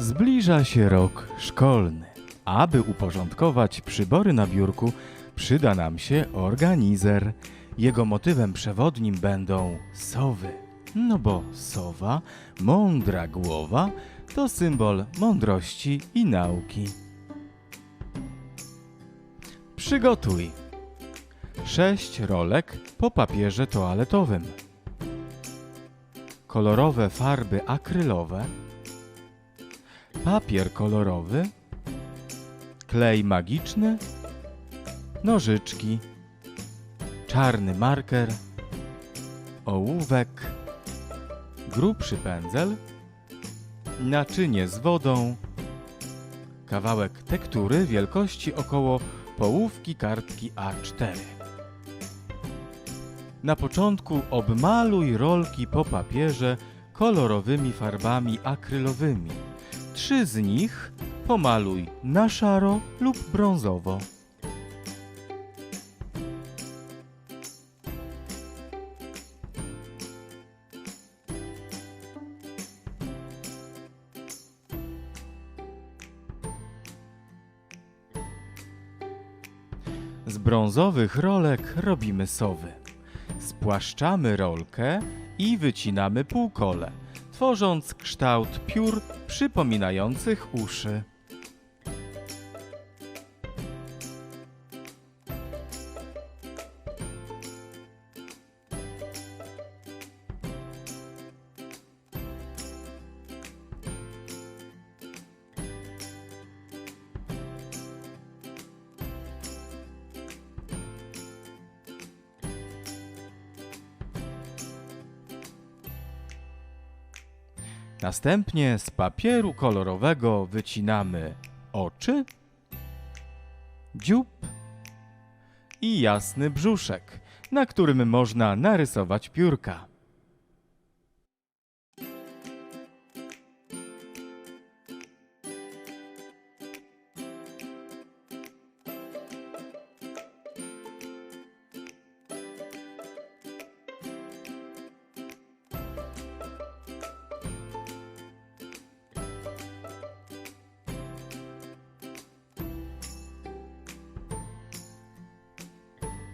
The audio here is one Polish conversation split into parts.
Zbliża się rok szkolny. Aby uporządkować przybory na biurku, przyda nam się organizer. Jego motywem przewodnim będą sowy. No bo sowa, mądra głowa, to symbol mądrości i nauki. Przygotuj sześć rolek po papierze toaletowym, kolorowe farby akrylowe, papier kolorowy, klej magiczny, nożyczki, czarny marker, ołówek, grubszy pędzel, naczynie z wodą, kawałek tektury wielkości około połówki kartki A4. Na początku obmaluj rolki po papierze kolorowymi farbami akrylowymi. Trzy z nich pomaluj na szaro lub brązowo. Z brązowych rolek robimy sowy. Spłaszczamy rolkę i wycinamy półkole, tworząc kształt piór przypominających uszy. Następnie z papieru kolorowego wycinamy oczy, dziób i jasny brzuszek, na którym można narysować piórka.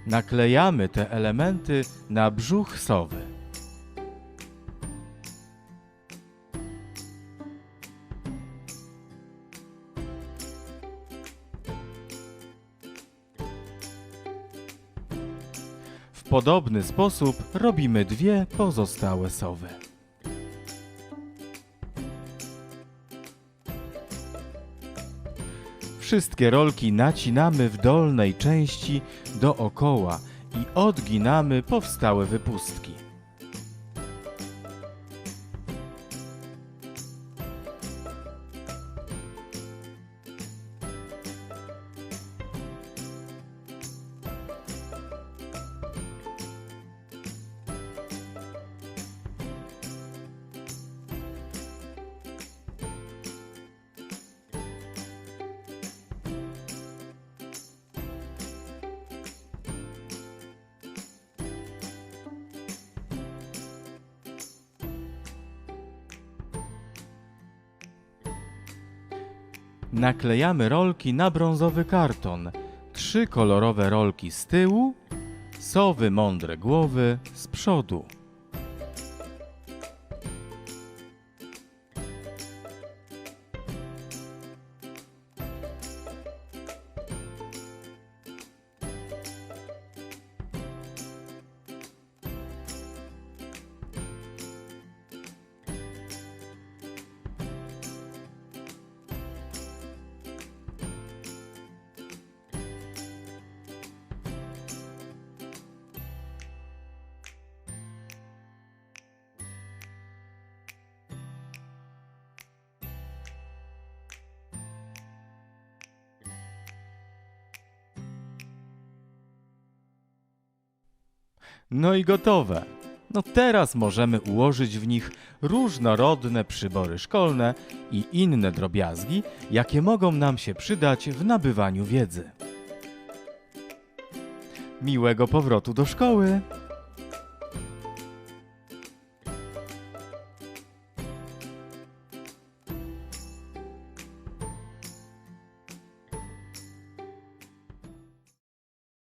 Naklejamy te elementy na brzuch sowy. W podobny sposób robimy dwie pozostałe sowy. Wszystkie rolki nacinamy w dolnej części dookoła i odginamy powstałe wypustki. Naklejamy rolki na brązowy karton. Trzy kolorowe rolki z tyłu, sowy mądre głowy z przodu. No i gotowe. No teraz możemy ułożyć w nich różnorodne przybory szkolne i inne drobiazgi, jakie mogą nam się przydać w nabywaniu wiedzy. Miłego powrotu do szkoły!